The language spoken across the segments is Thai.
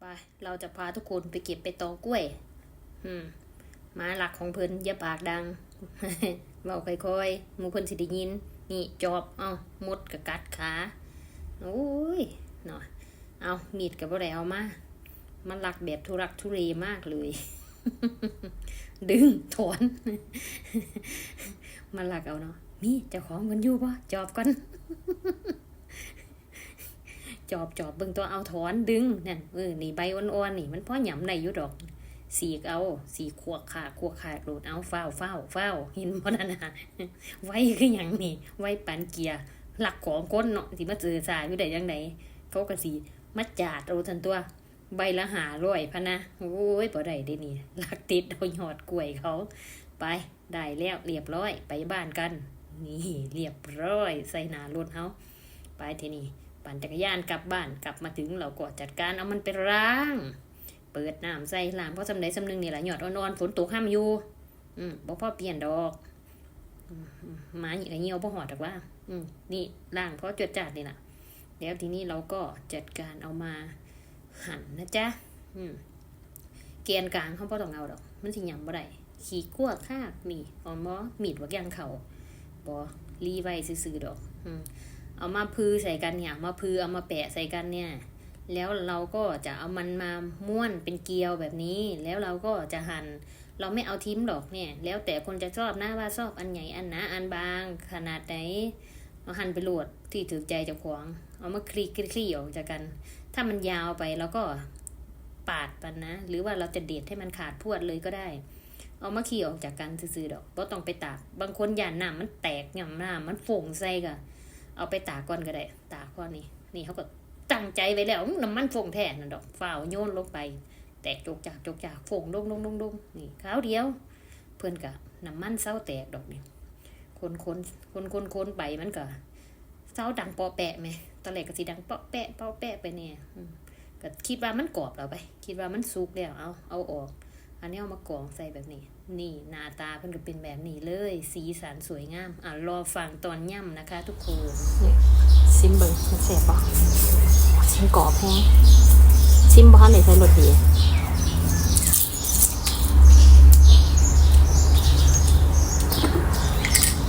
ไป เราจะพาทุกคนไปเก็บไปตอกล้วย อืมมาหลักของเพิ่นอย่าปากดังเว้าค่อยๆมูเพิ่นสิได้ยิน นี่จอบ เอ้ามดกับกัดขา โอ้ยหน่อยเอามีดกับบ่ได้เอามา มันหลักแบบทุรักทุเรมากเลย ดึงถอนมันหลักเอาเนาะมีเจ้าของมันอยู่ปะจอบก่อน จอบจอบเบิ่งตัวเอาถอนดึงนั่นเออนี่ใบอ่อนๆนี่มันพ่อหยำในอยู่ดอกสีเอา สีขวกขาขวกขาโดดเอาเฝ้าวฝ้าวฝ้าเห็นบ่นั่นน่ะไว้คือหยังนี่ไว้ปานเกียร์หลักของก้นเนาะสิมาเจอสายอยู่ได้ยังไงเขาก็สิมาจาดเอาทันตัว ใบละหาร้อยพะนะโอ้ยบ่ได้เด้นี่หลักติดเอาหยอดกล้วยเขา ไปได้แล้วเรียบร้อยไปบ้านกัน นี่เรียบร้อยใส่หนารถเฮาไปทีนี่ ปั่นจักรยานกลับบ้านกลับมาถึงเราก็จัดการเอามันไปล้าง เปิดน้ำใส่ล้างเพราะสำใดสำหนึงนี่แหละหยอดอ่อนๆฝนตกห้ามอยู่อืมบ่พอเปลี่ยนดอกอืมอืมหมาหยิกเหี่ยวบ่หอดดอกว่า อืมนี่ล้างเพราะจวดจาดนี่ล่ะแล้วทีนี้เราก็จัดการเอามาหั่นนะจ๊ะอืมเกียนกลางเขาบ่อต้องเอาดอก มันสิยำบ่ได้ขี้กั้วคากนี่เอาหมอมีดวักยางเขาบ่รีไว้ซื่อๆดอก อืม เอามาพือใส่กันเนี่ยมาพือเอามาแปะใส่กันเนี่ย แล้วเราก็จะเอามันมาม้วนเป็นเกลียวแบบนี้ แล้วเราก็จะหั่นเราไม่เอาทิ้มดอกเนี่ย แล้วแต่คนจะชอบนะว่าชอบอันใหญ่อันหนาอันบางขนาดไหนเอาหั่นไปโหลดที่ถือใจเจ้าของ เอามาคลี่คลี่ออกจากกัน ถ้ามันยาวไปแล้วก็ปาดมันนะ หรือว่าเราจะเด็ดให้มันขาดพรวดเลยก็ได้ เอามาขี่ออกจากกันซื่อๆดอกบ่ต้องไปตากบางคนย่านน้ำมันแตกย่ำน้ำมันฝงใส่ก็ เอาไปตากก่อนก็ได้ ตากก่อนนี่นี่เขาก็ตั้งใจไว้แล้วน้ำมันฝงแทนนั่นดอกฝ้าวโยนลงไป แตกจกจากจกจากฝงลงลงลงลงนี่ข้าวเดียว เพื่อนกะน้ำมันเศร้าแตกดอกนี่คนคนคนคนคนไปมันก็เศร้าดังปอแปะไหมตอนแรกก็สิดังเปาะแปะเปาะแปะไปเนี่ยก็คิดว่ามันกรอบแล้วไป คิดว่ามันสุกแล้วเอาเอาออก อันนี้เอามากรองใส่แบบนี้ นี่หน้าตาเพิ่นก็เป็นแบบนี้เลย สีสันสวยงาม อะรอฟังตอนย่ำนะคะ ทุกคนซิมเบิงมันแสบปะซิมกรอบแห้งซิมบ้านไหนใส่รสดี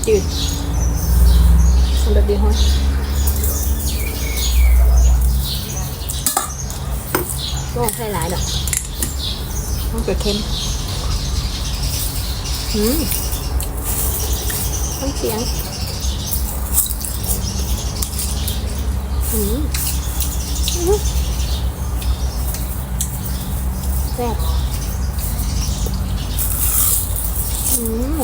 จืดมันรสดีห้อยก็ใส่หลายดอก มันจะเค็มอืมต้องเสียงอืมอื้อแซ่บอืม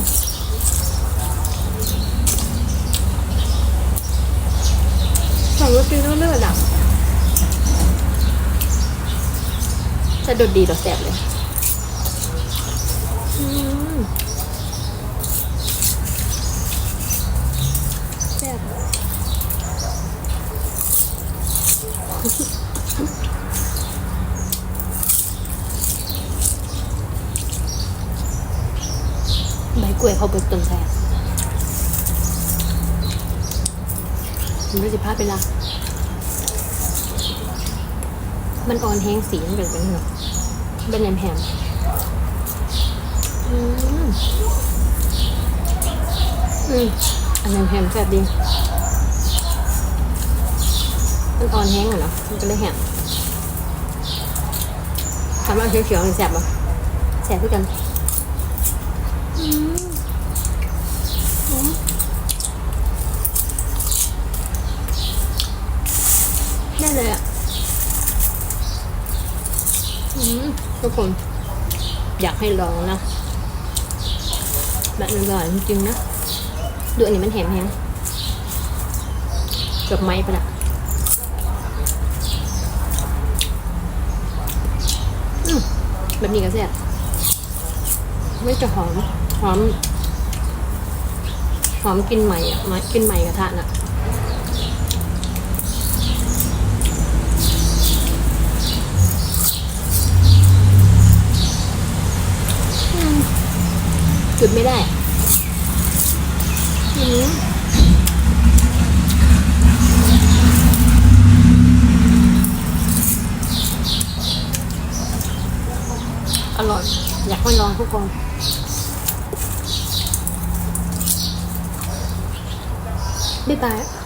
สั่งรสดีเรื่อยๆอะจะโดดดีต่อแซ่บเลย อืมแซ่บ ใบกล้วยเขาเบิกต้นแท้มันไม่สิพาดไปละมันอ่อนแห้งสีมันเป็นเป็นเหรอเป็นแหลมแหมอืมอืมอันแหลมแหมแซ่บดี มันอ่อนแห้งอะเนาะมันก็เลยแหมทำเอาเขียวๆมันแซ่บปะแซ่บด้วยกันได้เลยอะทุกคน อยากให้ลองนะแบบอร่อยจริงๆนะดูอันนี้มันแหมแฮงเกือบไม้ไปละอืม แบบนี้ก็แซ่บไม่จะหอม หอม หอมกินใหม่อะไม่กินใหม่กระทะน่ะจุดไม่ได้อืม อร่อย อยากให้ลองทุกคนบ๊ายบาย